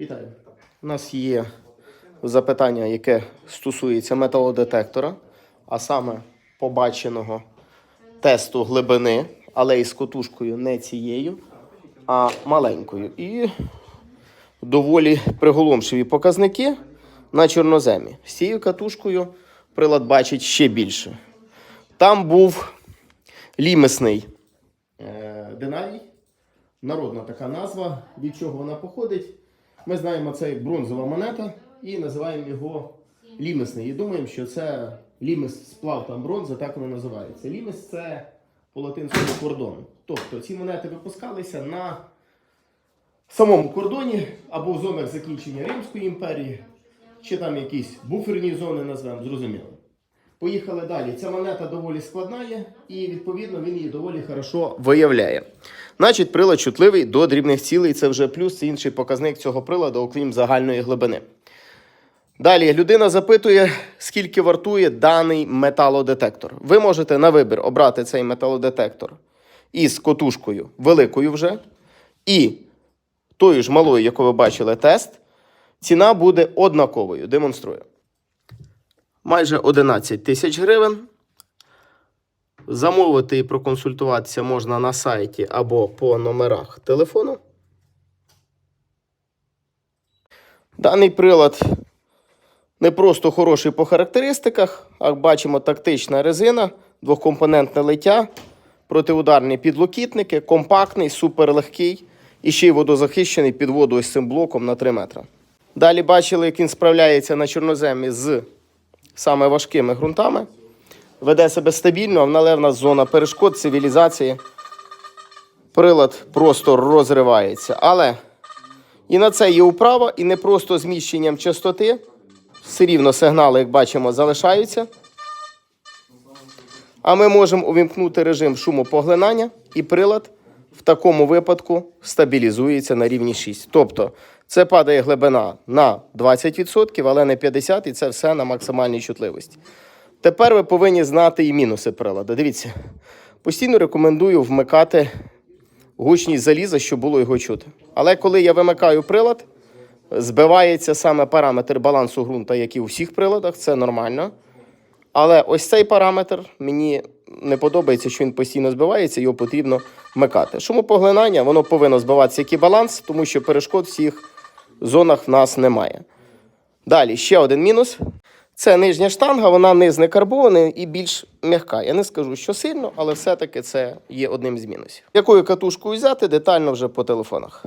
Вітаю. У нас є запитання, яке стосується металодетектора, а саме побаченого тесту глибини, але із котушкою не цією, а маленькою. І доволі приголомшиві показники на чорноземі. З цією катушкою прилад бачить ще більше. Там був лімесний е, динарій, народна така назва, від чого вона походить. Ми знаємо, це бронзова монета і називаємо його лімесний. І думаємо, що це лімес сплав там бронзи, так воно називається. Лімес це по латинському кордону. Тобто ці монети випускалися на самому кордоні або в зонах закінчення Римської імперії, чи там якісь буферні зони назвемо, зрозуміло. Поїхали далі. Ця монета доволі складна є, і відповідно він її доволі хорошо виявляє. Значить, прилад чутливий до дрібних цілей. Це вже плюс це інший показник цього приладу, окрім загальної глибини. Далі людина запитує, скільки вартує даний металодетектор. Ви можете на вибір обрати цей металодетектор із котушкою великою вже, і тою ж малою, яку ви бачили, тест. Ціна буде однаковою. Демонструю. Майже 11 тисяч гривень. Замовити і проконсультуватися можна на сайті або по номерах телефону. Даний прилад не просто хороший по характеристиках, а бачимо тактична резина, двохкомпонентне лиття, протиударні підлокітники, компактний, суперлегкий і ще й водозахищений під воду ось цим блоком на 3 метри. Далі бачили, як він справляється на чорноземі з саме важкими ґрунтами. Веде себе стабільно, але в нас зона перешкод, цивілізації. Прилад просто розривається. Але і на це є управа, і не просто зміщенням частоти. Все рівно сигнали, як бачимо, залишаються. А ми можемо увімкнути режим шумопоглинання, і прилад в такому випадку стабілізується на рівні 6. Тобто це падає глибина на 20%, але не 50%, і це все на максимальній чутливості. Тепер ви повинні знати і мінуси прилада. Дивіться, постійно рекомендую вмикати гучність заліза, щоб було його чути. Але коли я вимикаю прилад, збивається саме параметр балансу ґрунта, як і у всіх приладах, це нормально. Але ось цей параметр мені не подобається, що він постійно збивається, його потрібно вмикати. Шумопоглинання, воно повинно збиватися як і баланс, тому що перешкод в всіх зонах в нас немає. Далі ще один мінус. Це нижня штанга, вона не знекарбована і більш м'яка. Я не скажу, що сильно, але все-таки це є одним з мінусів. Якою катушкою взяти, детально вже по телефонах.